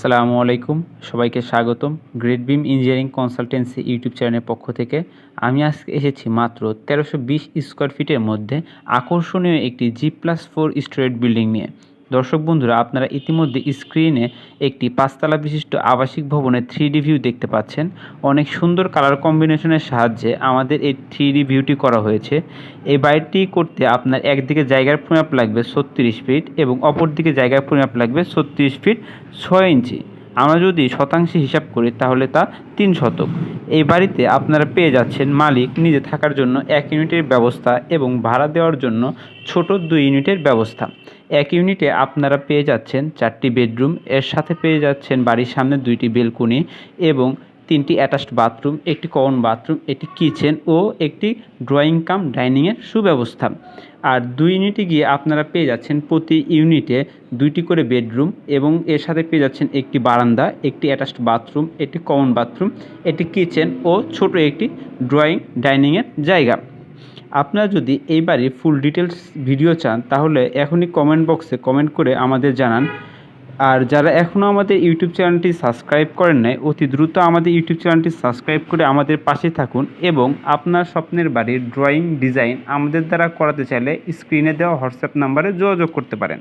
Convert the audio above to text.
আসসালামু আলাইকুম। সবাইকে স্বাগতম great beam engineering consultancy YouTube চ্যানেলের পক্ষ থেকে। আমি আজকে এসেছি মাত্র তেরোশো বিশ স্কোয়ার ফিটের মধ্যে আকর্ষণীয় একটি G plus four storied building নিয়ে। দর্শক বন্ধুরা, আপনারা ইতিমধ্যে স্ক্রিনে একটি পাঁচতলা বিশিষ্ট আবাসিক ভবনের থ্রি ভিউ দেখতে পাচ্ছেন। অনেক সুন্দর কালার কম্বিনেশনের সাহায্যে আমাদের এই থ্রি ভিউটি করা হয়েছে। এই বাড়িটি করতে আপনার একদিকে জায়গার পরিমাপ লাগবে ছত্রিশ ফিট এবং অপরদিকে জায়গার পরিমাপ লাগবে ছত্রিশ ফিট ছয় ইঞ্চি। আমরা যদি শতাংশে হিসাব করি, তাহলে তা তিন শতক। এই বাড়িতে আপনারা পেয়ে যাচ্ছেন মালিক নিজে থাকার জন্য এক ইউনিটের ব্যবস্থা এবং ভাড়া দেওয়ার জন্য ছোট দুই ইউনিটের ব্যবস্থা। এক ইউনিটে আপনারা পেয়ে যাচ্ছেন চারটি বেডরুম, এর সাথে পেয়ে যাচ্ছেন বাড়ির সামনে দুইটি বেলকুনি এবং তিনটি অ্যাটাচড বাথরুম, একটি কমন বাথরুম, একটি কিচেন ও একটি ড্রয়িং কাম, ডাইনিংয়ের সুব্যবস্থা। আর দুই ইউনিটে গিয়ে আপনারা পেয়ে যাচ্ছেন প্রতি ইউনিটে দুইটি করে বেডরুম এবং এর সাথে পেয়ে যাচ্ছেন একটি বারান্দা, একটি অ্যাটাচড বাথরুম, একটি কমন বাথরুম, একটি কিচেন ও ছোট একটি ড্রয়িং, ডাইনিংয়ের জায়গা। আপনারা যদি এই বাড়ির ফুল ডিটেলস ভিডিও চান, তাহলে এখনই কমেন্ট বক্সে কমেন্ট করে আমাদের জানান আর যারা এখনও আমাদের ইউটিউব চ্যানেলটি সাবস্ক্রাইব করেন নাই, অতি দ্রুত আমাদের ইউটিউব চ্যানেলটি সাবস্ক্রাইব করে আমাদের পাশে থাকুন এবং আপনার স্বপ্নের বাড়ির ড্রয়িং ডিজাইন আমাদের দ্বারা করাতে চাইলে স্ক্রিনে দেওয়া হোয়াটসঅ্যাপ নাম্বারে যোগাযোগ করতে পারেন।